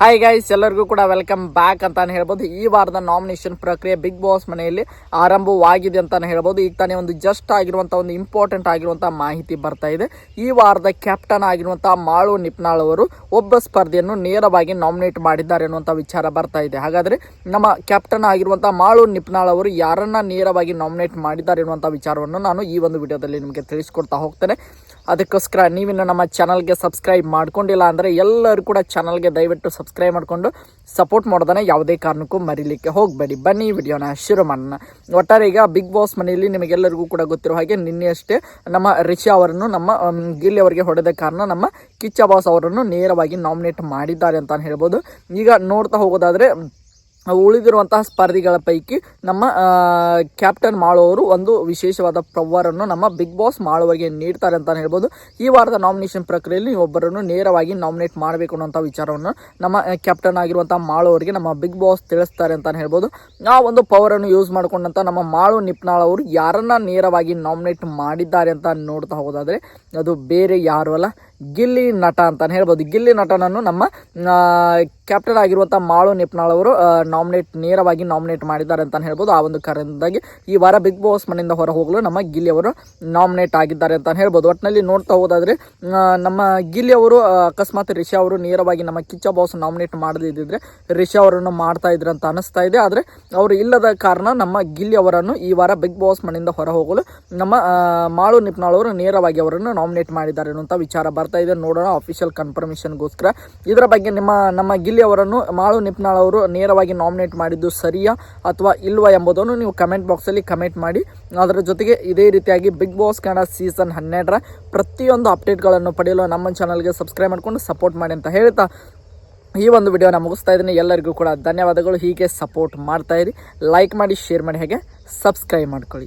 Hi guys ಎಲ್ಲರಿಗೂ ಕೂಡ welcome back ಅಂತಾನೆ ಹೇಳ್ಬೋದು. ಈ ವಾರದ ನಾಮಿನೇಷನ್ ಪ್ರಕ್ರಿಯೆ ಬಿಗ್ ಬಾಸ್ ಮನೆಯಲ್ಲಿ ಆರಂಭವಾಗಿದೆ ಅಂತಾನೆ ಹೇಳ್ಬೋದು. ಈಗ ತಾನೇ ಒಂದು ಜಸ್ಟ್ ಆಗಿರುವಂಥ ಒಂದು ಇಂಪಾರ್ಟೆಂಟ್ ಆಗಿರುವಂಥ ಮಾಹಿತಿ ಬರ್ತಾ ಇದೆ. ಈ ವಾರದ ಕ್ಯಾಪ್ಟನ್ ಆಗಿರುವಂಥ ಮಾಳು ನಿಪ್ನಾಳ್ ಅವರು ಒಬ್ಬ ಸ್ಪರ್ಧೆಯನ್ನು ನೇರವಾಗಿ ನಾಮಿನೇಟ್ ಮಾಡಿದ್ದಾರೆ ಅನ್ನುವಂಥ ವಿಚಾರ ಬರ್ತಾ ಇದೆ. ಹಾಗಾದರೆ ನಮ್ಮ ಕ್ಯಾಪ್ಟನ್ ಆಗಿರುವಂಥ ಮಾಳು ನಿಪ್ನಾಳ್ ಅವರು ಯಾರನ್ನ ನೇರವಾಗಿ ನಾಮಿನೇಟ್ ಮಾಡಿದ್ದಾರೆ ಎನ್ನುವಂಥ ವಿಚಾರವನ್ನು ನಾನು ಈ ಒಂದು ವಿಡಿಯೋದಲ್ಲಿ ನಿಮಗೆ ತಿಳಿಸ್ಕೊಡ್ತಾ ಹೋಗ್ತೇನೆ. ಅದಕ್ಕೋಸ್ಕರ ನೀವಿನ್ನು ನಮ್ಮ ಚಾನಲ್ಗೆ ಸಬ್ಸ್ಕ್ರೈಬ್ ಮಾಡ್ಕೊಂಡಿಲ್ಲ ಅಂದರೆ ಎಲ್ಲರೂ ಕೂಡ ಚಾನಲ್ಗೆ ದಯವಿಟ್ಟು ಸಬ್ಸ್ಕ್ರೈಬ್ ಮಾಡಿಕೊಂಡು ಸಪೋರ್ಟ್ ಮಾಡೋದನ್ನ ಯಾವುದೇ ಕಾರಣಕ್ಕೂ ಮರಿಲಿಕ್ಕೆ ಹೋಗಬೇಡಿ. ಬನ್ನಿ ವಿಡಿಯೋನ ಶುರು ಮಾಡೋಣ. ಒಟ್ಟಾರೆ ಈಗ ಬಿಗ್ ಬಾಸ್ ಮನೆಯಲ್ಲಿ ನಿಮಗೆಲ್ಲರಿಗೂ ಕೂಡ ಗೊತ್ತಿರೋ ಹಾಗೆ ನಿನ್ನೆಯಷ್ಟೇ ನಮ್ಮ ರಿಷಿ ಅವರನ್ನು, ನಮ್ಮ ಗಿಲ್ಲಿ ಅವರಿಗೆ ಹೊಡೆದ ಕಾರಣ ನಮ್ಮ ಕಿಚ್ಚ ಬಾಸ್ ಅವರನ್ನು ನೇರವಾಗಿ ನಾಮಿನೇಟ್ ಮಾಡಿದ್ದಾರೆ ಅಂತ ಹೇಳ್ಬೋದು. ಈಗ ನೋಡ್ತಾ ಹೋಗೋದಾದರೆ ಉಳಿದಿರುವಂತಹ ಸ್ಪರ್ಧಿಗಳ ಪೈಕಿ ನಮ್ಮ ಕ್ಯಾಪ್ಟನ್ ಮಾಳವರು ಒಂದು ವಿಶೇಷವಾದ ಪ್ರವರನ್ನು ನಮ್ಮ ಬಿಗ್ ಬಾಸ್ ಮಾಳುವರಿಗೆ ನೀಡ್ತಾರೆ ಅಂತ ಹೇಳ್ಬೋದು. ಈ ವಾರದ ನಾಮಿನೇಷನ್ ಪ್ರಕ್ರಿಯೆಯಲ್ಲಿ ಒಬ್ಬರನ್ನು ನೇರವಾಗಿ ನಾಮಿನೇಟ್ ಮಾಡಬೇಕು ಅನ್ನೋಂಥ ವಿಚಾರವನ್ನು ನಮ್ಮ ಕ್ಯಾಪ್ಟನ್ ಆಗಿರುವಂಥ ಮಾಳುವರಿಗೆ ನಮ್ಮ ಬಿಗ್ ಬಾಸ್ ತಿಳಿಸ್ತಾರೆ ಅಂತ ಹೇಳ್ಬೋದು. ಆ ಒಂದು ಪವರನ್ನು ಯೂಸ್ ಮಾಡಿಕೊಂಡಂಥ ನಮ್ಮ ಮಾಳು ನಿಪ್ನಾಳ್ ಅವರು ಯಾರನ್ನ ನೇರವಾಗಿ ನಾಮಿನೇಟ್ ಮಾಡಿದ್ದಾರೆ ಅಂತ ನೋಡ್ತಾ ಹೋಗೋದಾದರೆ ಅದು ಬೇರೆ ಯಾರು ಅಲ್ಲ. ಗಿಲ್ಲಿ ನಟ ಅಂತಾನೆ ಹೇಳ್ಬೋದು. ಗಿಲ್ಲಿ ನಟನನ್ನು ನಮ್ಮ ಕ್ಯಾಪ್ಟನ್ ಆಗಿರುವಂಥ ಮಾಳು ನಿಪ್ನಾಳ್ ಅವರು ನಾಮಿನೇಟ್ ನೇರವಾಗಿ ನಾಮಿನೇಟ್ ಮಾಡಿದ್ದಾರೆ ಅಂತ ಹೇಳ್ಬೋದು. ಆ ಒಂದು ಕಾರಣದಿಂದಾಗಿ ಈ ವಾರ ಬಿಗ್ ಬಾಸ್ ಮನೆಯಿಂದ ಹೊರ ಹೋಗಲು ನಮ್ಮ ಗಿಲ್ಲಿ ಅವರು ನಾಮಿನೇಟ್ ಆಗಿದ್ದಾರೆ ಅಂತ ಹೇಳ್ಬೋದು. ಒಟ್ಟಿನಲ್ಲಿ ನೋಡ್ತಾ ಹೋದಾದರೆ ನಮ್ಮ ಗಿಲ್ಲಿ ಅವರು ಅಕಸ್ಮಾತ್ ರಿಷಾ ಅವರು ನೇರವಾಗಿ ನಮ್ಮ ಕಿಚ್ಚ ಬಾಸ್ ನಾಮಿನೇಟ್ ಮಾಡದಿದ್ದರೆ ರಿಷಾ ಅವರನ್ನು ಮಾಡ್ತಾ ಇದ್ರು ಅಂತ ಅನಿಸ್ತಾ ಇದೆ. ಆದರೆ ಅವರು ಇಲ್ಲದ ಕಾರಣ ನಮ್ಮ ಗಿಲ್ಲಿ ಅವರನ್ನು ಈ ವಾರ ಬಿಗ್ ಬಾಸ್ ಮನೆಯಿಂದ ಹೊರ ಹೋಗಲು ನಮ್ಮ ಮಾಳು ನಿಪ್ನಾಳ್ ಅವರು ನೇರವಾಗಿ ಅವರನ್ನು ನಾಮಿನೇಟ್ ಮಾಡಿದ್ದಾರೆ ಅನ್ನುವಂಥ ವಿಚಾರ ಬರ್ತಾ ಇದೆ ನೋಡೋಣ ಅಫಿಷಿಯಲ್ ಕನ್ಫರ್ಮೇಷನ್ಗೋಸ್ಕರ ಇದರ ಬಗ್ಗೆ ನಿಮ್ಮ, ನಮ್ಮ ಗಿಲ್ಲಿ ಅವರನ್ನು ಮಾಳು ನಿಪ್ನಾಳ್ ಅವರು ನೇರವಾಗಿ ನಾಮಿನೇಟ್ ಮಾಡಿದ್ದು ಸರಿಯಾ ಅಥವಾ ಇಲ್ವಾ ಎಂಬುದನ್ನು ನೀವು ಕಮೆಂಟ್ ಬಾಕ್ಸಲ್ಲಿ ಕಮೆಂಟ್ ಮಾಡಿ. ಅದರ ಜೊತೆಗೆ ಇದೇ ರೀತಿಯಾಗಿ ಬಿಗ್ ಬಾಸ್ ಕನ್ನಡ ಸೀಸನ್ ಹನ್ನೆರಡರ ಪ್ರತಿಯೊಂದು ಅಪ್ಡೇಟ್ಗಳನ್ನು ಪಡೆಯಲು ನಮ್ಮ ಚಾನಲ್ಗೆ ಸಬ್ಸ್ಕ್ರೈಬ್ ಮಾಡಿಕೊಂಡು ಸಪೋರ್ಟ್ ಮಾಡಿ ಅಂತ ಹೇಳ್ತಾ ಈ ಒಂದು ವಿಡಿಯೋನ ಮುಗಿಸ್ತಾ ಇದ್ದೀನಿ. ಎಲ್ಲರಿಗೂ ಕೂಡ ಧನ್ಯವಾದಗಳು. ಹೀಗೆ ಸಪೋರ್ಟ್ ಮಾಡ್ತಾ ಇರಿ. ಲೈಕ್ ಮಾಡಿ ಶೇರ್ ಮಾಡಿ, ಹಾಗೆ ಸಬ್ಸ್ಕ್ರೈಬ್ ಮಾಡ್ಕೊಳ್ಳಿ.